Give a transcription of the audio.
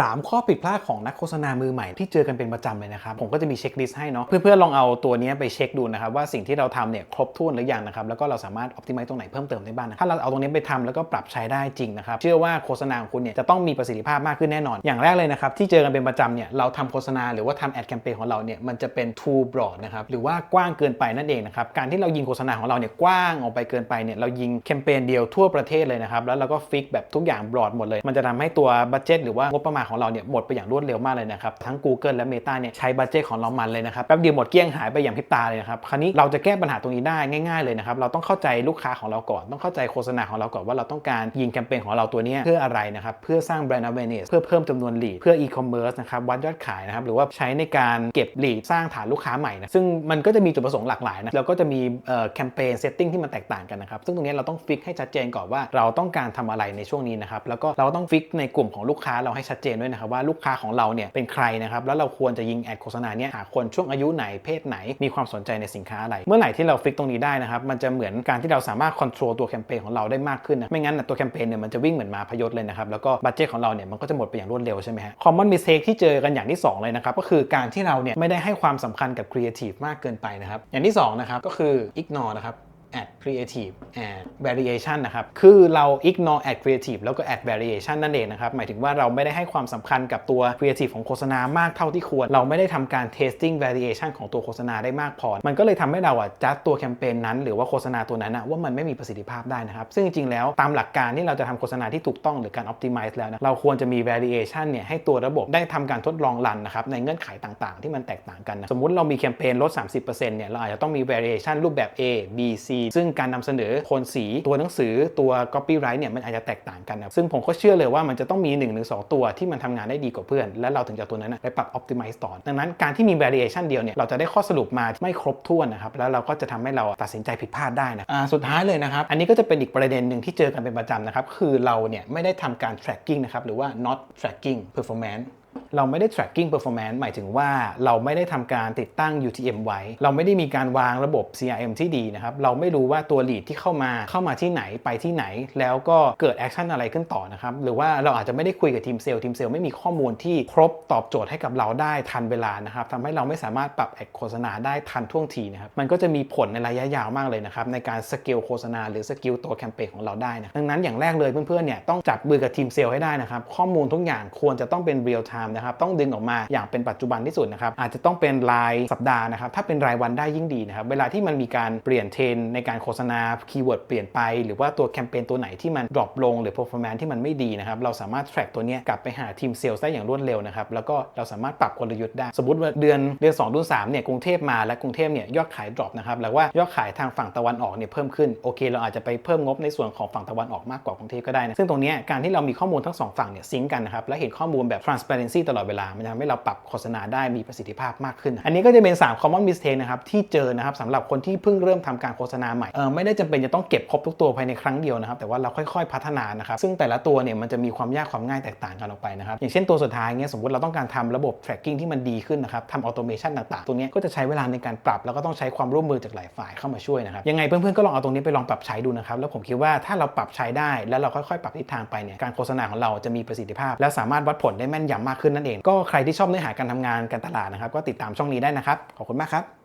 3 ข้อผิดพลาดของนักโฆษณามือใหม่ที่เจอกันเป็นประจำเลยนะครับผมก็จะมีเช็คลิสต์ให้เนาะเพื่อนๆลองเอาตัวนี้ไปเช็คดูนะครับว่าสิ่งที่เราทำเนี่ยครบถ้วนหรือยังนะครับแล้วก็เราสามารถ optimize ตรงไหนเพิ่มเติมได้บ้างนะถ้าเราเอาตรงนี้ไปทำแล้วก็ปรับใช้ได้จริงนะครับเชื่อว่าโฆษณาของคุณเนี่ยจะต้องมีประสิทธิภาพมากขึ้นแน่นอน อย่างแรกเลยนะครับที่เจอกันเป็นประจำเนี่ยเราทำโฆษณาหรือว่าทำแอดแคมเปญของเราเนี่ยมันจะเป็น too broad นะครับหรือว่ากว้างเกินไปนั่นเองนะครับการที่เรายิงโฆษณาของเราเนี่ยกว้างออกไปเกินไปเนี่ยเรายิงแคมเปญเดียวทั่วประเทศเลยนะครับแล้วเราก็ฟิกแบบทุกอย่าง broad หมดเลย มันจะทำให้ตัวบัตเจ็ตหรือว่างบประมาณของเราเนี่ยหมดไปอย่างรวดเร็วมากเลยนะครับทั้ง Google และ Meta เนี่ยใช้บัตเจตของเรามันเลยนะครับแป๊บเดียวหมดเกลี้ยงหายไปอย่างพริบตาเลยนะครับคราวนี้เราจะแก้ปัญหาตรงนี้ได้ง่ายๆเลยนะครับเราต้องเข้าใจลูกค้าของเราก่อนต้องเข้าใจโฆษณาของเราก่อนว่าเราต้องการยิงแคมเปญของเราตัวนี้เพื่ออะไรนะครับเพื่อสร้างแบรนด์ awareness เพื่อเพิ่มจำนวนลีดเพื่อ e-commerce นะครับวัดยอดขายนะครับหรือว่าใช้ในการเก็บลีดสร้างฐานลูกค้าใหม่นะซึ่งมันก็จะมีจุดประสงค์หลากหลายนะแล้วก็จะมีแคมเปญเซตติ้งที่มันแตกต่างกันนะครับซึ่งตรงนี้เราต้องฟิกให้ชัดเจนก่อนว่าเราต้องการทำอะไรในช่วงนี้นะครับแล้วก็เราต้องฟิกในกลุ่มของลูกค้าเราให้ชัดเจนด้วยนะครับว่าลูกค้าของเราเนี่ยเป็นใครนะครับแล้วเราควรจะยิงแอดโฆษณาเนี่ยหาคนช่วงอายุไหนเพศไหนมีความสนใจในสินค้าอะไร เมื่อไหร่ที่เราฟิกตรงนี้ได้นะครับมันจะเหมือนการที่เราสามารถควบคุมตัวแคมเปญของเราได้มากขึ้นนะไม่งั้นนะตัวแคมเปญเนี่ยมันจะวิ่งเหมือนมาพยศเลยนะครับแล้วก็บัตเจตของเราเนี่ยมันก็จะหมดไปอย่างรวดเร็วใช่ไหมฮะ common mistake ที่เจอกันอย่างที่ 2 เลยนะครับก็คือการที่เราเนี่ยไม่ได้ให้ความสำคัญกับ creative มากเกินไปนะครับอย่างที่2นะครับก็คือ ignore นะครับ add creative add variation นะครับ คือเรา ignore add creative แล้วก็ add variation นั่นเองนะครับ หมายถึงว่าเราไม่ได้ให้ความสำคัญกับตัว creative ของโฆษณามากเท่าที่ควร เราไม่ได้ทำการ testing variation ของตัวโฆษณาได้มากพอ มันก็เลยทำให้เราอะจัดตัวแคมเปญนั้น หรือว่าโฆษณาตัวนั้นอะว่ามันไม่มีประสิทธิภาพได้นะครับ ซึ่งจริงๆ แล้วตามหลักการที่เราจะทำโฆษณาที่ถูกต้องหรือการ optimize แล้วนะ เราควรจะมี variation เนี่ยให้ตัวระบบได้ทำการทดลองรันนะครับในเงื่อนไขต่างๆ ที่มันแตกต่างกันนะสมมุติเรามีแคมเปญลด 30%เนี่ยเราอาจจะต้องมี variation รูปแบบ A B C ซึ่งการนำเสนอโทนสีตัวหนังสือตัว copyright เนี่ยมันอาจจะแตกต่างกันนะซึ่งผมก็เชื่อเลยว่ามันจะต้องมี1นหรือสตัวที่มันทำงานได้ดีกว่าเพื่อน และเราถึงจะเอาตัวนั้นนะไปปรับ optimize ต่อดังนั้นการที่มี variation เดียวเนี่ยเราจะได้ข้อสรุปมาไม่ครบถ้วนนะครับแล้วเราก็จะทำให้เราตัดสินใจผิดพลาดได้นะอ่าสุดท้ายเลยนะครับอันนี้ก็จะเป็นอีกประเด็นหนึ่งที่เจอกันเป็นประจำนะครับคือเราเนี่ยไม่ได้ทำการ tracking นะครับหรือว่า not tracking performance เราไม่ได้ tracking performance หมายถึงว่าเราไม่ได้ทำการติดตั้ง UTM ไว้ เราไม่ได้มีการวางระบบ CRM ที่ดีนะครับ เราไม่รู้ว่าตัว lead ที่เข้ามาเข้ามาที่ไหนไปที่ไหน แล้วก็เกิดแอคชั่นอะไรขึ้นต่อนะครับ หรือว่าเราอาจจะไม่ได้คุยกับทีมเซลล์ทีมเซลล์ไม่มีข้อมูลที่ครบตอบโจทย์ให้กับเราได้ทันเวลานะครับทำให้เราไม่สามารถปรับแอคโฆษณาได้ทันท่วงทีนะครับ มันก็จะมีผลในระยะยาวมากเลยนะครับในการสเกลโฆษณาหรือสกิลตัวแคมเปญของเราได้นะดังนั้นอย่างแรกเลยเพื่อนๆเนี่ยต้องจับมือกับทีมเซลล์ให้ได้นะครับข้อมูลทุกอย่างควรจะต้องเป็นเรียลไทม์นะครับต้องดึงออกมาอย่างเป็นปัจจุบันที่สุดนะครับอาจจะต้องเป็นรายสัปดาห์นะครับถ้าเป็นรายวันได้ยิ่งดีนะครับเวลาที่มันมีการเปลี่ยนเทรนในการโฆษณาคีย์เวิร์ดเปลี่ยนไป หรือว่าตัวแคมเปญตัวไหนที่มันดรอปลงหรือ performance ที่มันไม่ดีนะครับเราสามารถ track ตัวนี้กลับไปหาทีมเซลล์ได้อย่างรวดเร็วนะครับแล้วก็เราสามารถปรับกลยุทธ์ได้ สมมติว่าเดือนเดือน 2 เดือน3เนี่ยกรุงเทพมาและกรุงเทพเนี่ยยอดขายดรอปนะครับแล้วว่ายอดขายทางฝั่งตะวันออกเนี่ยเพิ่มขึ้นโอเค เราอาจจะไปเพิ่มงบในส่วนของฝั่งตะวันออกมากกว่ากรุงเทพก็ได้นะซึ่งตรงนี้การที่เรามีข้อมูลทั้งสองฝั่งเนี่ยซิงกันนะครับและเห็นข้อมูลแบบ transparency ตลอดเวลา มันทำให้เราปรับโฆษณาได้มีประสิทธิภาพมากขึ้น อันนี้ก็จะเป็น 3 common mistake นะครับที่เจอนะครับสำหรับคนที่เพิ่งเริ่มทำการโฆษณาใหม่เออไม่ได้จำเป็นจะต้องเก็บครบทุกตัวภายในครั้งเดียวนะครับแต่ว่าเราค่อยๆพัฒนานะครับซึ่งแต่ละตัวเนี่ยมันจะมีความยากความง่ายแตกต่างกันออกไปนะครับอย่างเช่นตัวสุดท้ายเงี้ยสมมติเราต้องการทำระบบ tracking ที่มันดีขึ้นนะครับทำ automation ต่างๆตรงนี้ก็จะใช้เวลาในการปรับ แล้วก็ต้องใช้ความร่วมมือจากหลายฝ่ายเข้ามาช่วยนะครับยังไงเพื่อนๆก็ลองเอาตรงนี้ไปลองปรับใช้ดูนะครับแล้วผมคิดว่าถ้าเราปรับใช้ได้แล้วเราค่อยๆ ปรับทิศทางไปเนี่ยการโฆษณาของเราจะมีประสิทธิภาพ และสามารถวัดผลได้แม่นยำมากขึ้นนั่นเอง ก็ใครที่ชอบเนื้อหาการทำงานการตลาดนะครับ ก็ติดตามช่องนี้ได้นะครับ ขอบคุณมากครับ